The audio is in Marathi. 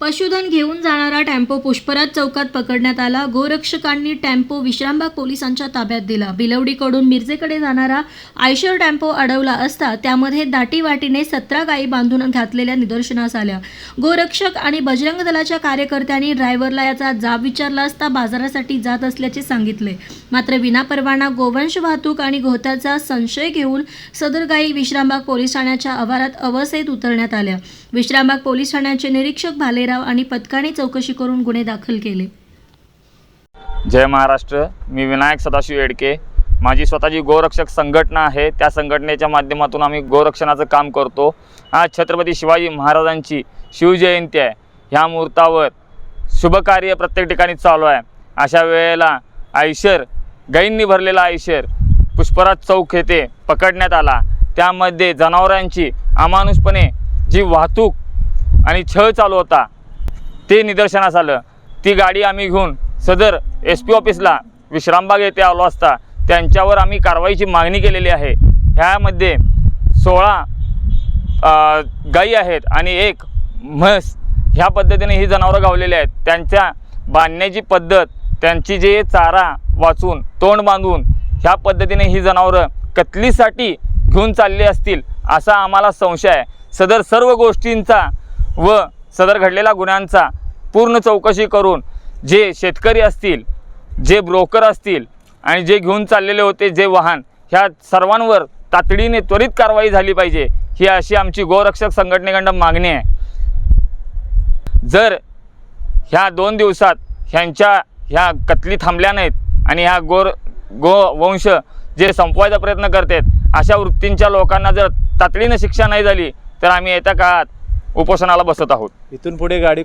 पशुधन घेऊन जाणारा टेम्पो पुष्पराज चौकात पकडण्यात आला. गोरक्षकांनी टेम्पो विश्रामबाग पोलिसांच्या ताब्यात दिला. बिलवडीकडून मिरजेकडे जाणारा आयशर टेम्पो अडवला असता त्यामध्ये दाटीवाटीने सतरा गायी बांधून घातलेल्या निदर्शनास आल्या. गोरक्षक आणि बजरंग दलाच्या कार्यकर्त्यांनी ड्रायव्हरला याचा जाब विचारला असता बाजारासाठी जात असल्याचे सांगितले. मात्र विनापरवाना गोवंश वाहतूक आणि घोत्याचा संशय घेऊन सदर गायी विश्रामबाग पोलीस ठाण्याच्या आवारात अवसेत उतरण्यात आल्या. विश्रामबाग पोलीस ठाण्याचे निरीक्षक भाले भालेराव आणि पथकाने चौकशी करून गुन्हे दाखल केले. जय महाराष्ट्र. मी विनायक सदाशिव येडके. माझी स्वतःची गोरक्षक संघटना आहे. त्या संघटनेच्या माध्यमातून आम्ही गोरक्षणाचं काम करतो. आज छत्रपती शिवाजी महाराजांची शिवजयंती आहे. ह्या मुहूर्तावर शुभकार्य प्रत्येक ठिकाणी चालू आहे. अशा वेळेला आयशर गाईंनी भरलेला आयशर पुष्पराज चौक येथे पकडण्यात आला. त्यामध्ये जनावरांची अमानुषपणे जी वाहतूक आणि छळ चालू होता ते निदर्शनास आलं. ती गाडी आम्ही घेऊन सदर एस पी ऑफिसला विश्रामबाग येथे आलो असता त्यांच्यावर आम्ही कारवाईची मागणी केलेली आहे. ह्यामध्ये सोळा गाई आहेत आणि एक म्हस. ह्या पद्धतीने ही जनावरं गावलेली आहेत. त्यांच्या बांधण्याची पद्धत त्यांची जे चारा वाचून तोंड बांधून ह्या पद्धतीने ही जनावरं कतलीसाठी घेऊन चालली असतील असा आम्हाला संशय आहे. सदर सर्व गोष्टींचा व सदर घडलेला गुन्ह्यांचा पूर्ण चौकशी करून जे शेतकरी असतील जे ब्रोकर असतील आणि जे घेऊन चाललेले होते जे वाहन ह्या सर्वांवर तातडीने त्वरित कारवाई झाली पाहिजे. ही अशी आमची गोरक्षक संघटनेकडं मागणी आहे. जर ह्या दोन दिवसात ह्यांच्या ह्या कतली थांबल्या नाहीत आणि ह्या गोर गो वंश जे संपवायचा प्रयत्न करतात अशा वृत्तींच्या लोकांना जर तातडीनं शिक्षा नाही झाली तर आम्ही येत्या काळात उपोषणाला बसत आहोत. इथून पुढे गाडी